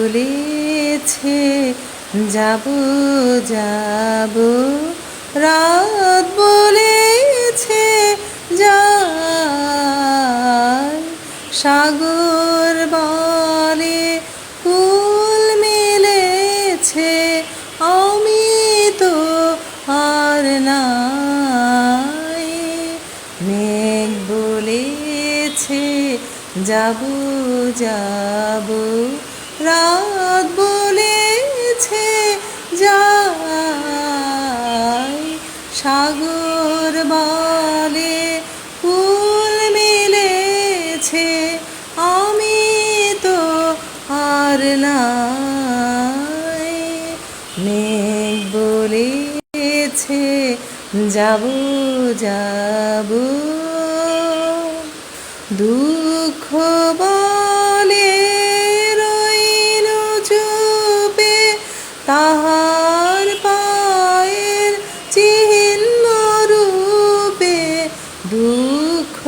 বলেছে যাব যাব। রাত বলেছে, যায়। সাগর বলে কুল মিলেছে, আমি তো আর নাই। মেঘ বলেছে, যাব যাব। রাত বলেছে, যাই সাগর বলে ফুল মিলেছে, আমি তো আর নাই। মেঘ বলেছে, যাব যাব। দুঃখ বলে তাহার পায়ের চিহ্ন রূপে দুঃখ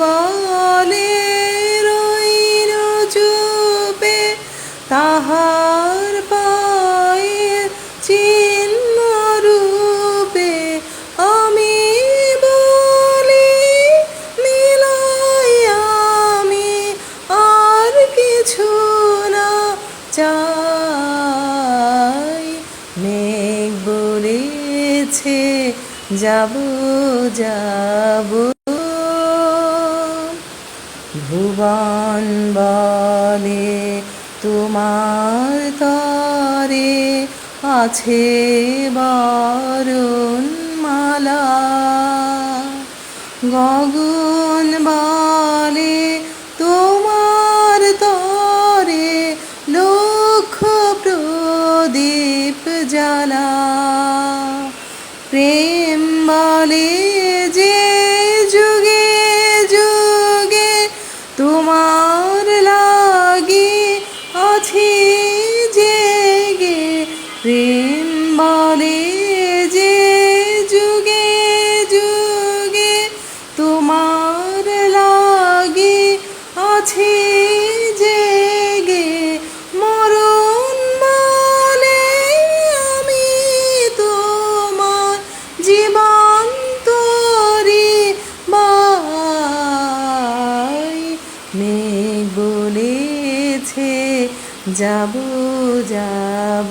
বলে রইল চুপে। তাহার পায়ের চিহ্ন রূপে আমি বলি মিলাই আমি আর কিছু না চাই। যাব যাব। ভুবন বলে তোমার তরে আছে বরণ মালা গগন বলে তোমার তরে লক্ষ প্রদীপ জ্বালা। প্রেম প্রেম বলে যে যুগে যুগে তোমার লাগে আছি জেগে আমি তোমার মেঘ বলেছে, যাব যাব।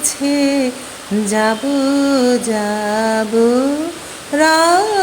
বলেছে যাব যাব রাত